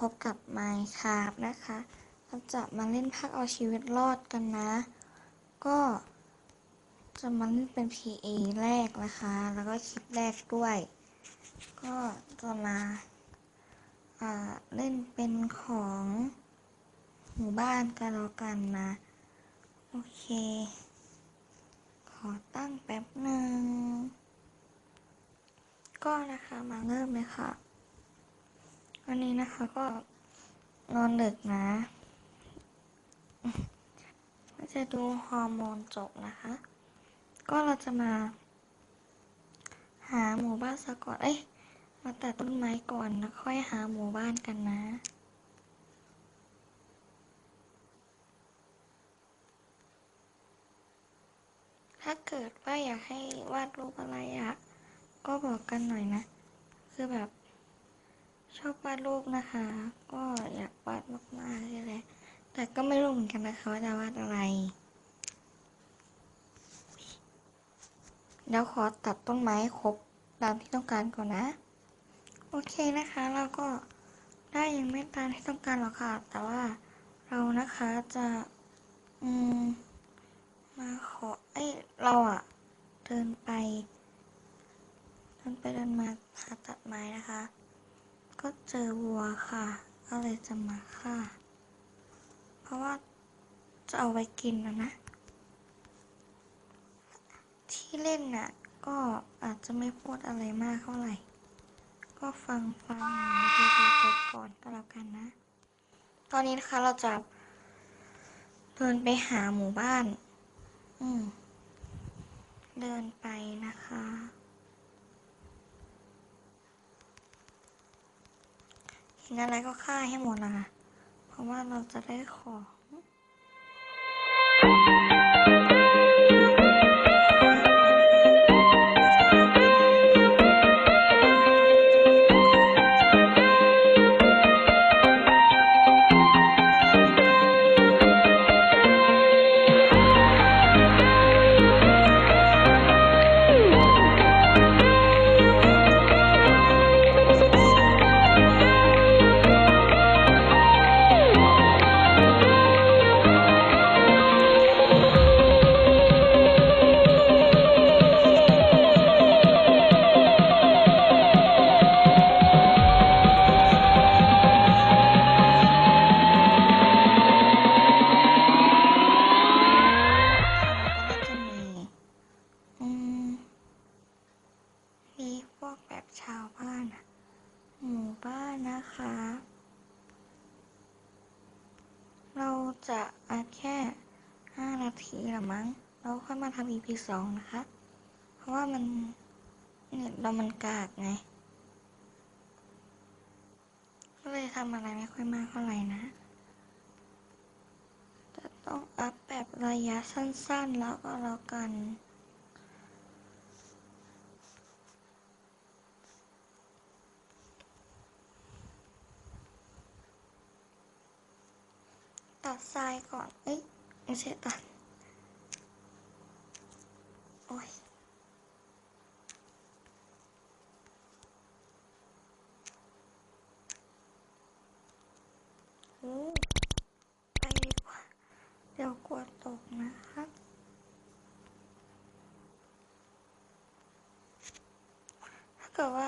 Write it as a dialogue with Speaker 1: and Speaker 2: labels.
Speaker 1: พบกับ Minecraft นะคะ เราจะมาเล่นภาคเอาชีวิตรอดกันนะ ก็จะมาเล่นเป็น PA แรกนะคะ แล้วก็คลิปแรกด้วย ก็จะมาเล่นเป็นของหมู่บ้านกันแล้วกันนะ โอเค ขอตั้งแป๊บหนึ่งก็นะคะมาเริ่มเลยค่ะ วันนี้นะคะก็นอนดึกนะจะดูฮอร์โมนจบนะคะ ก็เราจะมา หาหมู่บ้านซะก่อน เอ้ย มาตัดต้นไม้ก่อนแล้วค่อยหาหมู่บ้านกันนะถ้าเกิดว่าอยากให้วาดรูปอะไรอะก็บอกกันหน่อยนะ คือแบบ ชอบวาดรูปนะคะ ก็อยากวาดมากๆเลยแต่ก็ไม่รู้เหมือนกันนะคะว่าจะวาดอะไรเดี๋ยวขอตัดต้นไม้ครบตามที่ต้องการก่อนนะ โอเคนะคะเราก็ได้ยังไม่ตามที่ต้องการหรอกค่ะ แต่ว่าเรานะคะจะ อืม มาขอเอ้ยเราอะเดินไป เดินไปเดินมาหาตัดไม้นะคะ ก็เจอวัวค่ะ ก็เลยจะมาฆ่า เพราะว่าจะเอาไว้กินนะนะ ที่เล่นน่ะ ก็อาจจะไม่พูดอะไรมากเท่าไหร่ ก็ฟังฟังดูดูไปก่อนก็แล้วกันนะ ตอนนี้นะคะเราจะเดินไปหาหมู่บ้าน อืม เดินไปนะคะ กินอะไรก็ฆ่าให้หมดนะคะเพราะว่าเราจะได้ของ ชาวบ้านอะหมู่บ้านนะคะ เราจะอัดแค่ห้านาทีละมั้ง เราค่อยมาทำ EP สองนะคะ เพราะว่ามันเน็ตเรามันกากไง ก็เลยทำอะไรไม่ค่อยมากเท่าไหร่นะจะต้องอัพแบบระยะสั้นๆแล้วก็แล้วกัน ตัดทรายก่อน เอ้ยไม่ใช่ตัด โอ้ยโอ้ไปดีกว่า เดี๋ยวกลัวตกนะครับถ้าเกิดว่าเรา